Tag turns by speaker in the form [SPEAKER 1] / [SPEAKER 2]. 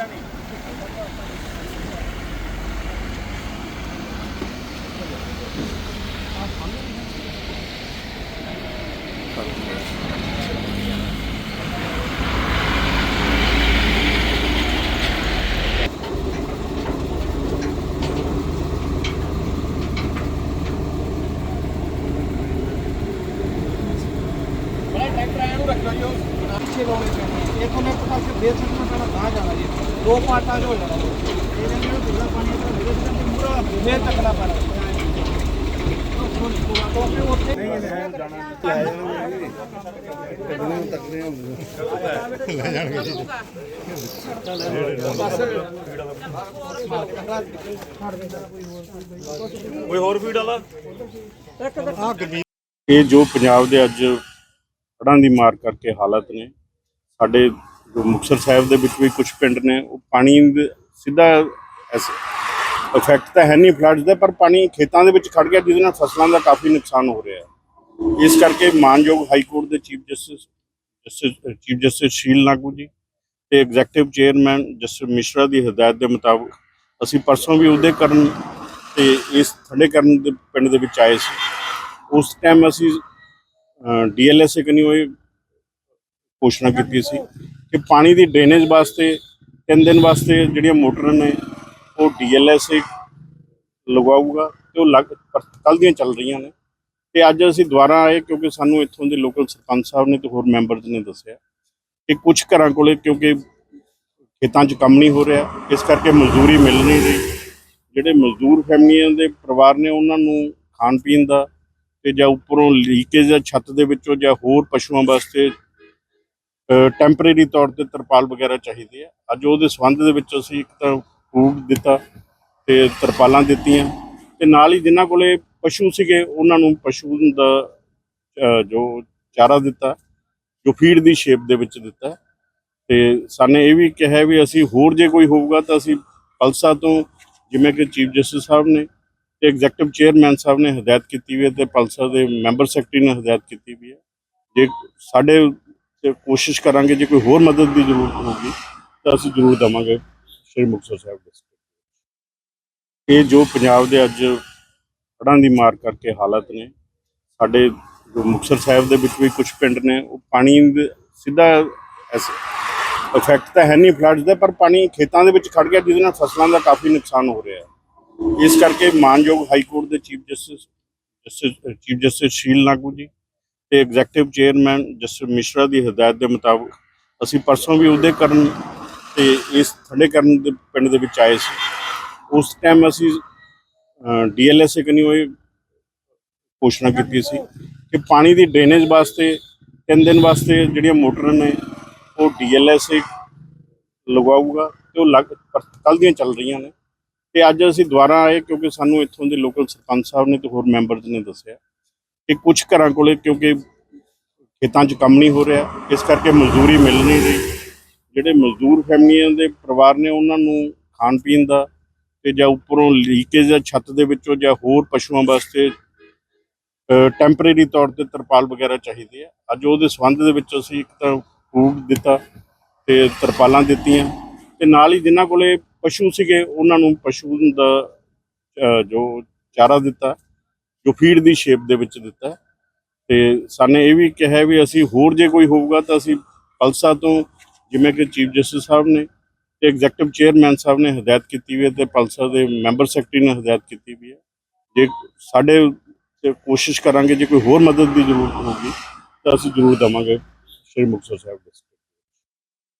[SPEAKER 1] 啊，旁边。ਟਰੈਕਟਰ ਐਨੂੰ ਰੱਖਣਾ ਜੀ ਉਹ ਪਿੱਛੇ ਲਾਉਣੇ ਪੈਣੇ ਇੱਕ ਉਹਨੇ ਪਾਸੇ ਦੇ ਸਕਣਾ ਪੈਣਾ ਤਾਂ ਜਾਣਾ ਜੀ ਦੋ ਪਾਰਟਾਂ 'ਚ ਹੋ ਜਾਣਾ ਇਹਦੇ ਨਾਲ ਦੂਜਾ ਪਾਣੀ ਆਪਣਾ ਮੇਰੇ ਤੇ ਮੂਰਾ ਫੇਰ ਚੱਕਣਾ ਪੈਣਾ ਕਿਉਂਕਿ ਉੱਥੇ
[SPEAKER 2] ਕੋਈ ਹੋਰ ਫੀਡ ਵਾਲਾ?
[SPEAKER 3] ਇਹ ਜੋ ਪੰਜਾਬ ਦੇ ਅੱਜ ਹੜ੍ਹਾਂ ਦੀ ਮਾਰ ਕਰਕੇ ਹਾਲਤ ਨੇ। ਸਾਡੇ ਜੋ ਮੁਕਤਸਰ ਸਾਹਿਬ ਦੇ ਵਿੱਚ ਵੀ ਕੁਝ ਪਿੰਡ ਨੇ। ਉਹ ਪਾਣੀ ਦੇ ਸਿੱਧਾ ਇਫੈਕਟ ਤਾਂ ਹੈ ਨਹੀਂ ਫਲੱਡਸ ਦਾ, ਪਰ ਪਾਣੀ ਖੇਤਾਂ ਦੇ ਵਿੱਚ ਖੜ ਗਿਆ, ਜਿਹਦੇ ਨਾਲ ਫਸਲਾਂ ਦਾ ਕਾਫੀ ਨੁਕਸਾਨ ਹੋ ਰਿਹਾ ਹੈ। ਇਸ ਕਰਕੇ ਮਾਨਯੋਗ ਹਾਈ ਕੋਰਟ ਦੇ chief justice justice, chief justice Sheel Nagu ji ਤੇ ਐਗਜ਼ੈਕਟਿਵ ਚੇਅਰਮੈਨ ਜਸਟਿਸ ਮਿਸ਼ਰਾ ਦੀ ਹਦਾਇਤ ਦੇ ਮੁਤਾਬਕ ਅਸੀਂ ਪਰਸੋਂ ਵੀ ਉਹਦੇ ਕਰਨ ਤੇ ਇਸ ਥੱਲੇ ਕਰਨ ਦੇ ਪਿੰਡ ਦੇ ਵਿੱਚ ਆਏ ਸੀ। ਉਸ ਟਾਈਮ ਅਸੀਂ ਡੀਐਲਐਸਏ ਕਨੀ ਹੋਏ ਘੋਸ਼ਣਾ ਕੀਤੀ ਸੀ ਕਿ ਪਾਣੀ ਦੀ ਡਰੇਨੇਜ ਵਾਸਤੇ ਤਿੰਨ ਦਿਨ ਵਾਸਤੇ ਜਿਹੜੀਆਂ ਮੋਟਰਾਂ ਨੇ, ਉਹ ਡੀਐਲਐਸਏ ਲਗਾਊਗਾ ਤੇ ਉਹ ਲੱਗ ਕੱਲ ਦੀਆਂ ਚੱਲ ਰਹੀਆਂ ਨੇ। ਤੇ ਅੱਜ ਅਸੀਂ ਦੁਬਾਰਾ ਆਏ ਕਿਉਂਕਿ ਸਾਨੂੰ ਇੱਥੋਂ ਦੇ ਲੋਕਲ ਸਰਪੰਚ ਸਾਹਿਬ ਨੇ ਤੇ ਹੋਰ ਮੈਂਬਰਸ ਨੇ ਦੱਸਿਆ ਕਿ ਕੁਝ ਘਰਾਂ ਕੋਲੇ ਕਿਉਂਕਿ ਖੇਤਾਂ 'ਚ ਕੰਮ ਨਹੀਂ ਹੋ ਰਿਹਾ, ਇਸ ਕਰਕੇ ਮਜ਼ਦੂਰੀ ਮਿਲ ਨਹੀਂ ਰਹੀ। ਜਿਹੜੇ ਮਜ਼ਦੂਰ ਫੈਮਲੀਆਂ ਦੇ ਪਰਿਵਾਰ ਨੇ, ਉਹਨਾਂ ਨੂੰ ਖਾਣ ਪੀਣ ਦਾ ਤੇ ਜਾਂ ਉੱਪਰੋਂ ਲੀਕੇਜ ਜਾਂ ਛੱਤ ਦੇ ਵਿੱਚੋਂ ਜਾਂ ਹੋਰ ਪਸ਼ੂਆਂ ਵਾਸਤੇ ਟੈਂਪਰੇਰੀ ਤੌਰ ਤੇ ਤਰਪਾਲ ਵਗੈਰਾ ਚਾਹੀਦੀ ਹੈ। ਅੱਜ ਉਹਦੇ ਸੰਬੰਧ ਦੇ ਵਿੱਚ ਅਸੀਂ ਇੱਕ ਤਾਂ ਫੂਡ ਦਿੱਤਾ ਤੇ ਤਰਪਾਲਾਂ ਦਿੱਤੀਆਂ ਤੇ ਨਾਲ ਹੀ ਜਿਨ੍ਹਾਂ ਕੋਲੇ ਪਸ਼ੂ ਸੀਗੇ, ਉਹਨਾਂ ਨੂੰ ਪਸ਼ੂ ਦਾ ਜੋ ਚਾਰਾ ਦਿੱਤਾ, ਜੋ ਫੀਡ ਦੀ ਸ਼ੇਪ ਦੇ ਵਿੱਚ ਦਿੱਤਾ। ਤੇ ਸਾਨੇ ਇਹ ਵੀ ਕਿਹਾ ਵੀ ਅਸੀਂ ਹੋਰ ਜੇ ਕੋਈ ਹੋਊਗਾ ਤਾਂ ਅਸੀਂ ਪਲਸਾ ਤੋਂ, ਜਿਵੇਂ ਕਿ ਚੀਫ ਜਸਟਿਸ ਸਾਹਿਬ ਨੇ ਤੇ ਐਗਜ਼ੈਕਟਿਵ ਚੇਅਰਮੈਨ ਸਾਹਿਬ ਨੇ ਹਦਾਇਤ ਕੀਤੀ ਵੀ ਹੈ ਤੇ ਪਲਸਰ ਦੇ ਮੈਂਬਰ ਸੈਕਟਰੀ ਨੇ ਹਦਾਇਤ ਕੀਤੀ ਵੀ ਹੈ। ਜੇ ਸਾਡੇ ਤੇ ਕੋਸ਼ਿਸ਼ ਕਰਾਂਗੇ, ਜੇ ਕੋਈ ਹੋਰ ਮਦਦ ਦੀ ਜ਼ਰੂਰਤ ਹੋਊਗੀ, ਤਾਂ ਅਸੀਂ ਜ਼ਰੂਰ ਦਵਾਂਗੇ। ਸ਼੍ਰੀ ਮੁਕਤਸਰ ਸਾਹਿਬ ਦੇ ਇਹ ਜੋ ਪੰਜਾਬ ਦੇ ਅੱਜ ਹੜ੍ਹਾਂ ਦੀ ਮਾਰ ਕਰਕੇ ਹਾਲਤ ਨੇ, ਸਾਡੇ ਜੋ ਮੁਕਤਸਰ ਸਾਹਿਬ ਦੇ ਵਿੱਚ ਵੀ ਕੁਝ ਪਿੰਡ ਨੇ, ਉਹ ਪਾਣੀ ਦੇ ਸਿੱਧਾ ਇਫੈਕਟ ਤਾਂ ਹੈ ਨਹੀਂ ਫਲੱਡ ਦਾ, ਪਰ ਪਾਣੀ ਖੇਤਾਂ ਦੇ ਵਿੱਚ ਖੜ ਗਿਆ, ਜਿਹਦੇ ਨਾਲ ਫਸਲਾਂ ਦਾ ਕਾਫੀ ਨੁਕਸਾਨ ਹੋ ਰਿਹਾ ਹੈ। ਇਸ ਕਰਕੇ ਮਾਨਯੋਗ ਹਾਈ ਕੋਰਟ ਦੇ chief justice justice chief justice Sheel Nagu ji ਤੇ ਐਗਜ਼ੈਕਟਿਵ ਚੇਅਰਮੈਨ ਜਸਟਿਸ ਮਿਸ਼ਰਾ ਦੀ ਹਦਾਇਤ ਦੇ ਮੁਤਾਬਕ ਅਸੀਂ ਪਰਸੋਂ ਵੀ ਉਹਦੇ ਕਰਨ ਤੇ ਇਸ ਥੜੇ ਕਰਨ ਦੇ ਪਿੰਡ ਦੇ ਵਿੱਚ ਆਏ ਸੀ। ਉਸ ਟਾਈਮ ਅਸੀਂ ਡੀਐਲਐਸਏ ਕਨੀ ਹੋਏ ਘੋਸ਼ਣਾ ਕੀਤੀ ਸੀ ਕਿ ਪਾਣੀ ਦੀ ਡਰੇਨੇਜ ਵਾਸਤੇ ਤਿੰਨ ਦਿਨ ਵਾਸਤੇ ਜਿਹੜੀਆਂ ਮੋਟਰਾਂ ਨੇ ਉਹ ਡੀਐਲਐਸਏ ਲਗਾਊਗਾ ਤੇ ਉਹ ਲੱਗ ਕੱਲ ਦੀਆਂ ਚੱਲ ਰਹੀਆਂ ਨੇ। ਤੇ ਅੱਜ ਅਸੀਂ ਦੁਬਾਰਾ ਆਏ ਕਿਉਂਕਿ ਸਾਨੂੰ ਇੱਥੋਂ ਦੇ ਲੋਕਲ ਸਰਪੰਚ ਸਾਹਿਬ ਨੇ ਤੇ ਹੋਰ ਮੈਂਬਰਸ ਨੇ ਦੱਸਿਆ ਕਿ ਕੁਝ ਘਰਾਂ ਕੋਲੇ ਕਿਉਂਕਿ ਖੇਤਾਂ 'ਚ ਕੰਮ ਨਹੀਂ ਹੋ ਰਿਹਾ, ਇਸ ਕਰਕੇ ਮਜ਼ਦੂਰੀ ਮਿਲ ਨਹੀਂ ਰਹੀ। ਜਿਹੜੇ ਮਜ਼ਦੂਰ ਫੈਮਲੀਆਂ ਦੇ ਪਰਿਵਾਰ ਨੇ ਉਹਨਾਂ ਨੂੰ ਖਾਣ ਪੀਣ ਦਾ ਤੇ ਜਾਂ ਉੱਪਰੋਂ ਲੀਕੇਜ ਜਾਂ ਛੱਤ ਦੇ ਵਿੱਚੋਂ ਜਾਂ ਹੋਰ ਪਸ਼ੂਆਂ ਵਾਸਤੇ ਟੈਂਪਰੇਰੀ ਤੌਰ ਤੇ ਤਰਪਾਲ ਵਗੈਰਾ ਚਾਹੀਦੀ ਹੈ। ਅੱਜ ਉਹਦੇ ਸੰਬੰਧ ਦੇ ਵਿੱਚ ਅਸੀਂ ਇੱਕ ਤਾਂ ਫੂਡ ਦਿੱਤਾ ਤੇ ਤਰਪਾਲਾਂ ਦਿੱਤੀਆਂ ਤੇ ਨਾਲ ਹੀ ਜਿਨ੍ਹਾਂ ਕੋਲੇ ਪਸ਼ੂ ਸੀਗੇ, ਉਹਨਾਂ ਨੂੰ ਪਸ਼ੂ ਦਾ ਜੋ ਚਾਰਾ ਦਿੱਤਾ, ਜੋ ਫੀਡ ਦੀ ਸ਼ੇਪ ਦੇ ਵਿੱਚ ਦਿੱਤਾ। ਤੇ ਸਾਨੇ ਇਹ ਵੀ ਕਿਹਾ ਵੀ ਅਸੀਂ ਹੋਰ ਜੇ ਕੋਈ ਹੋਊਗਾ ਤਾਂ ਅਸੀਂ ਪਲਸਾ ਤੋਂ, ਜਿਵੇਂ ਕਿ ਚੀਫ ਜਸਟਿਸ ਸਾਹਿਬ ਨੇ ਤੇ ਐਗਜ਼ੈਕਟਿਵ ਚੇਅਰਮੈਨ ਸਾਹਿਬ ਨੇ ਹਦਾਇਤ ਕੀਤੀ ਵੀ ਹੈ ਤੇ ਪਲਸਾ ਦੇ ਮੈਂਬਰ ਸੈਕਟਰੀ ਨੇ ਹਦਾਇਤ ਕੀਤੀ ਵੀ ਹੈ। ਜੇ ਸਾਡੇ ਤੇ ਕੋਸ਼ਿਸ਼ ਕਰਾਂਗੇ, ਜੇ ਕੋਈ ਹੋਰ ਮਦਦ ਦੀ ਜ਼ਰੂਰਤ ਹੋਊਗੀ ਤਾਂ ਅਸੀਂ ਜ਼ਰੂਰ ਦਵਾਂਗੇ। ਸ਼੍ਰੀ ਮੁਕਤਸਰ ਸਾਹਿਬ ਦੇ